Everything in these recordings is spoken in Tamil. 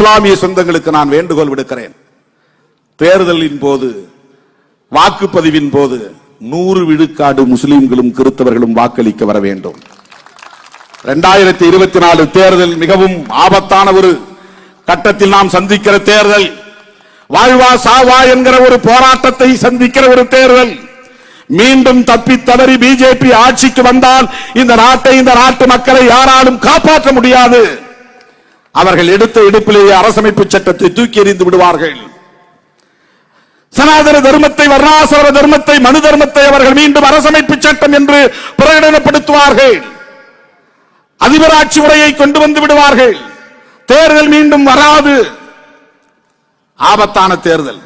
இஸ்லாமிய சொந்தங்களுக்கு நான் வேண்டுகோள் விடுக்கிறேன். தேர்தலின் போது வாக்குப்பதிவின் போது நூறு விழுக்காடு முஸ்லிம்களும் கிறிஸ்தவர்களும் வாக்களிக்க வர வேண்டும். இரண்டாயிரத்தி இருபத்தி நாலு தேர்தல் மிகவும் ஆபத்தான ஒரு கட்டத்தில் நாம் சந்திக்கிற தேர்தல். வாழ்வா சாவா என்கிற ஒரு போராட்டத்தை சந்திக்கிற ஒரு தேர்தல். மீண்டும் தப்பி தவறி பிஜேபி ஆட்சிக்கு வந்தால் இந்த நாட்டை இந்த நாட்டு மக்களை யாராலும் காப்பாற்ற முடியாது. அவர்கள் எடுத்த இடுப்பிலேயே அரசமைப்பு சட்டத்தை தூக்கி எறிந்து விடுவார்கள். சனாதன தர்மத்தை வர்ணாசிரம தர்மத்தை மனு தர்மத்தை அவர்கள் மீண்டும் அரசமைப்பு சட்டம் என்று பிரகடனப்படுத்துவார்கள். அதிபராட்சி உரையை கொண்டு வந்து விடுவார்கள். தேர்தல் மீண்டும் வராது. ஆபத்தான தேர்தல்.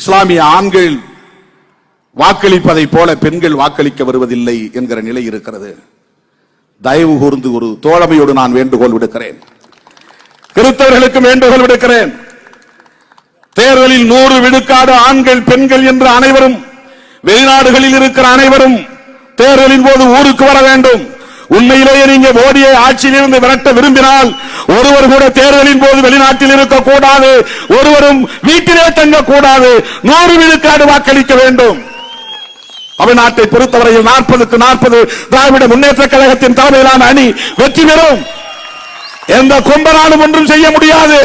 இஸ்லாமிய ஆண்கள் வாக்களிப்பதை போல பெண்கள் வாக்களிக்க வருவதில்லை என்கிற நிலை இருக்கிறது. தயவு கூர்ந்து ஒரு தோழமையோடு நான் வேண்டுகோள் விடுக்கிறேன். கிறிஸ்தவர்களுக்கு வேண்டுகோள் விடுக்கிறேன். தேர்தலில் நூறு விடுக்காடு ஆண்கள் பெண்கள் என்று அனைவரும் வெளிநாடுகளில் இருக்கிற அனைவரும் தேர்தலின் போது ஊருக்கு வர வேண்டும். உண்மையிலேயே நீங்க மோடியை ஆட்சியிலிருந்து விரட்ட விரும்பினால் ஒருவர் கூட தேர்தலின் போது வெளிநாட்டில் இருக்கக்கூடாது ஒருவரும் வீட்டிலே தங்கக்கூடாது நூறு விழுக்காடு வாக்களிக்க வேண்டும். தமிழ்நாட்டை பொறுத்தவரையில் நாற்பதுக்கு நாற்பது திராவிட முன்னேற்ற கழகத்தின் தலைமையிலான அணி வெற்றி பெறும். எந்த கொம்பனாலும் ஒன்றும் செய்ய முடியாது.